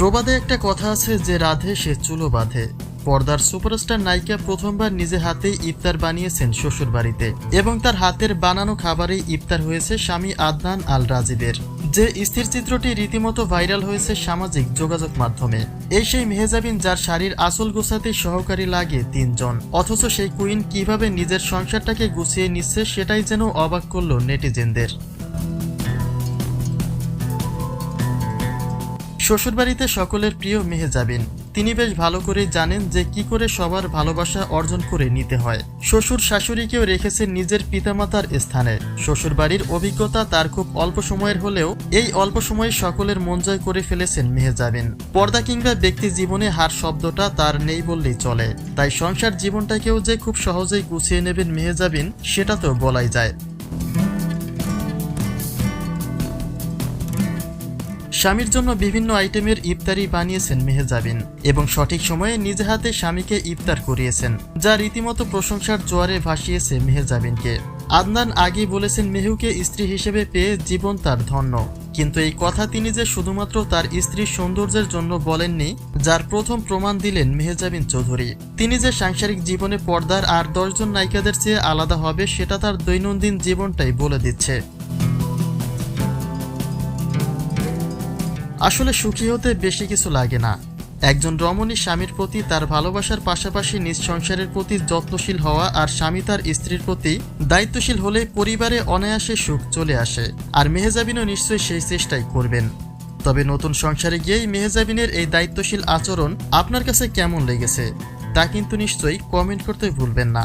প্রবাদে একটা কথা আছে যে রাধে সে চুলো বাঁধে। পর্দার সুপারস্টার নায়িকা প্রথমবার নিজে হাতেই ইফতার বানিয়েছেন শ্বশুর বাড়িতে এবং তার হাতের বানানো খাবারেই ইফতার হয়েছে স্বামী আদনান আল রাজীবের যে স্থির চিত্রটি রীতিমতো ভাইরাল হয়েছে সামাজিক যোগাযোগ মাধ্যমে, এই সেই মেহেজাবিন যার শাড়ির আসল গোছাতে সহকারী লাগে তিনজন। অথচ সেই কুইন কীভাবে নিজের সংসারটাকে গুছিয়ে নিচ্ছে সেটাই যেন অবাক করল নেটিজেনদের। শ্বশুরবাড়িতে সকলের প্রিয় মেহেজাবিন। তিনি বেশ ভালো করে জানেন যে কি করে সবার ভালোবাসা অর্জন করে নিতে হয়। শ্বশুর শাশুড়িকেও রেখেছেন নিজের পিতামাতার স্থানে। শ্বশুরবাড়ির অভিজ্ঞতা তার খুব অল্প সময়ের হলেও এই অল্প সময়ে সকলের মন জয় করে ফেলেছেন মেহেজাবিন। পর্দা কিংবা ব্যক্তি জীবনে হার শব্দটা তার নেই বললেই চলে। তাই সংসার জীবনটাকেও যে খুব সহজেই গুছিয়ে নেবেন মেহেজাবিন, সেটা তো বলাই যায়। স্বামীর জন্য বিভিন্ন আইটেমের ইফতারি বানিয়েছেন মেহেজাবিন এবং সঠিক সময়ে নিজে হাতে স্বামীকে ইফতার করিয়েছেন, যা রীতিমতো প্রশংসার জোয়ারে ভাসিয়েছে মেহেজাবিনকে। আদনান আগে বলেছেন মেহুকে স্ত্রী হিসেবে পেয়ে জীবন তার ধন্য, কিন্তু এই কথা তিনি যে শুধুমাত্র তার স্ত্রীর সৌন্দর্যের জন্য বলেননি, যার প্রথম প্রমাণ দিলেন মেহেজাবিন চৌধুরী। তিনি যে সাংসারিক জীবনে পর্দার আর দশজন নায়িকাদের চেয়ে আলাদা হবে, সেটা তার দৈনন্দিন জীবনটাই বলে দিচ্ছে। আসলে সুখী হতে বেশি কিছু লাগে না। একজন রমণী স্বামীর প্রতি তার ভালোবাসার পাশাপাশি নিজ সংসারের প্রতি যত্নশীল হওয়া আর স্বামী তার স্ত্রীর প্রতি দায়িত্বশীল হলে পরিবারে অনায়াসে সুখ চলে আসে আর মেহেজাবিনও নিশ্চয়ই সেই চেষ্টাই করবেন। তবে নতুন সংসারে গিয়েই মেহেজাবিনের এই দায়িত্বশীল আচরণ আপনার কাছে কেমন লেগেছে তা কিন্তু নিশ্চয়ই কমেন্ট করতে ভুলবেন না।